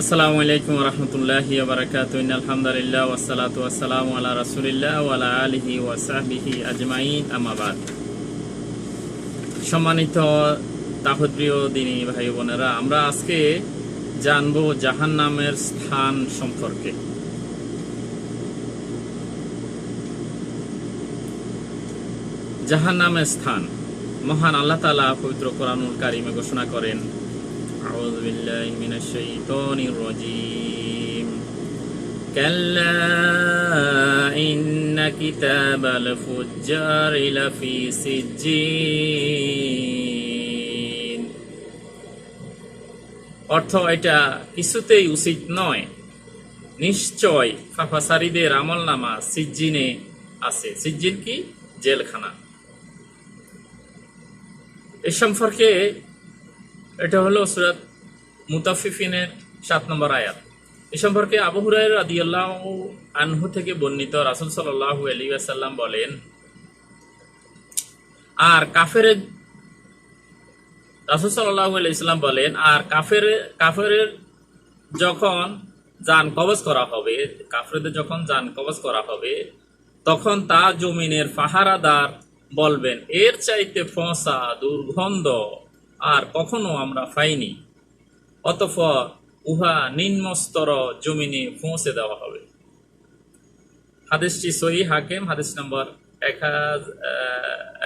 আসসালামু আলাইকুম আলহামদুলিল্লাহ আজমাইন। সম্মানিত তাহদ্রিয় দিনী ভাই বোনেরা, আমরা আজকে জানব জাহান্নামের স্থান সম্পর্কে। জাহান্নামের স্থান। মহান আল্লাহ তাআলা পবিত্র কোরআনুল কারিমে ঘোষণা করেন أعوذ بالله من الشيطان الرجيم كلا إن كتاب الفجار لفي سجين অর্থ এটা কিছুতেই উচিত নয় নিশ্চয় ফাফাসারিদের আমল নামা সিজ্জিনে আছে সিজ্জিন কি জেলখানা এ সম্পর্কে এটা হলো সুরাত মুতাফিফিনের সাত নম্বর আয়াত। এ সম্পর্কে আবু হুরায়রা রাদিয়াল্লাহু আনহু থেকে বর্ণিত রাসূল সাল্লাল্লাহু আলাইহি ওয়াসাল্লাম বলেন, আর কাফের রাসূল সাল্লাল্লাহু আলাইহি সাল্লাম বলেন, আর কাফের কাফেরের যখন যান কবজ করা হবে, কাফেরদের যখন যান কবজ করা হবে, তখন তা জমিনের পাহারাদার বলবেন, এর চাইতে ফসা, দুর্গন্ধ আর কখনো আমরা পাইনি। অতঃপর উহা নিম্নস্তর জমিনে পৌঁছে দেওয়া হবে। হাদিসটি সহি হাকিম, হাদিস নম্বর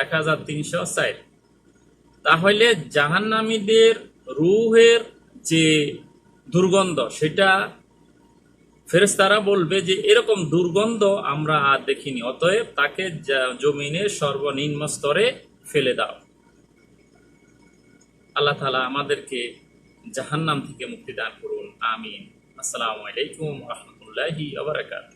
এক হাজার তিনশো ষাট। তাহলে জাহান্নামীদের রুহের যে দুর্গন্ধ, সেটা ফেরেশতারা বলবে যে এরকম দুর্গন্ধ আমরা আর দেখিনি, অতএব তাকে জমিনের সর্বনিম্ন স্তরে ফেলে দাও। আল্লাহ তালা আমাদেরকে জাহান্নাম থেকে মুক্তি দান করুন আমিন। আসসালামু আলাইকুম রহমতুল্লাহি আবরাকাত